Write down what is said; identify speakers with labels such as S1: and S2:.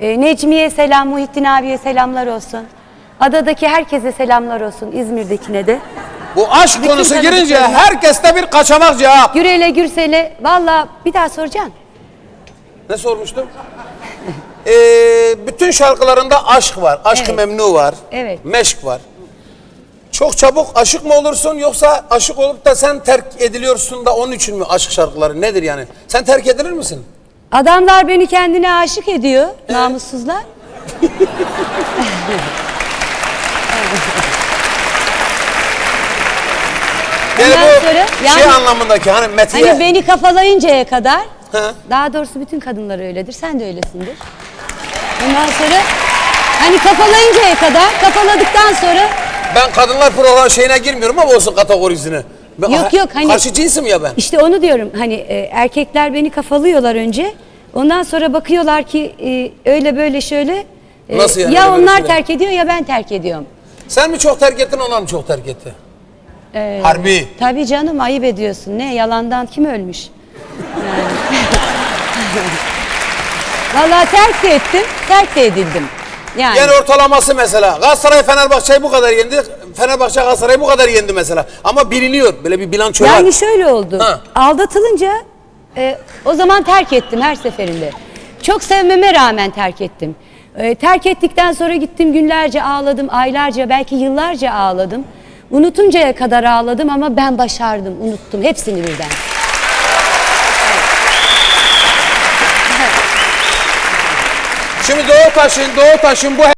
S1: E, Necmiye selam, Muhittin abiye selamlar olsun. Adadaki herkese selamlar olsun, İzmir'dekine de.
S2: Bu aşk
S1: Bütün
S2: konusu girince
S1: tanıdıklarına-
S2: herkeste bir kaçamak cevap.
S1: Gürel'e Gürsel'e valla bir daha soracaksın.
S2: Ne sormuştum? Ee, bütün şarkılarında aşk var. Aşk-ı
S1: Evet.
S2: memnu var.
S1: Evet.
S2: Meşk var. Çok çabuk aşık mı olursun yoksa aşık olup da sen terk ediliyorsun da onun için mi aşk şarkıları nedir yani? Sen terk edilir misin?
S1: Adamlar beni kendine aşık ediyor, namussuzlar.
S2: Yani
S1: Ondan
S2: bu
S1: sonra
S2: şey
S1: yani-
S2: anlamındaki hani metiye.
S1: Hani beni kafalayıncaya kadar,
S2: Ha.
S1: daha doğrusu bütün kadınlar öyledir, sen de öylesindir. Ondan sonra hani kafalayıncaya kadar, kafaladıktan sonra
S2: Ben kadınlar program şeyine girmiyorum ama olsun kategorisine.
S1: Yok, yok, hani-
S2: Karşı cinsim ya ben.
S1: işte onu diyorum hani e, erkekler beni kafalıyorlar önce. Ondan sonra bakıyorlar ki e, öyle böyle şöyle. e,
S2: Nasıl yani
S1: Ya
S2: öyle böyle
S1: onlar
S2: şöyle?
S1: terk ediyor ya ben terk ediyorum.
S2: Sen mi çok terk ettin onlar mı çok terk etti?
S1: Ee,
S2: Harbi.
S1: Tabii canım ayıp ediyorsun. Ne yalandan kim ölmüş? Yani. Vallahi terk de ettim, terk de edildim. Yani,
S2: Yani ortalaması mesela. Galatasaray Fenerbahçe'yi bu kadar yendi. Fenerbahçe Galatasaray'ı bu kadar yendi mesela. Ama biliniyor. Böyle bir bilanço var.
S1: yani şöyle oldu.
S2: Ha.
S1: Aldatılınca e, o zaman terk ettim her seferinde. Çok sevmeme rağmen terk ettim. E, terk ettikten sonra gittim günlerce ağladım, aylarca belki yıllarca ağladım. Unutuncaya kadar ağladım ama ben başardım, unuttum hepsini birden.
S2: Şimdi Doğu Taş'ın, Doğu Taş'ın bu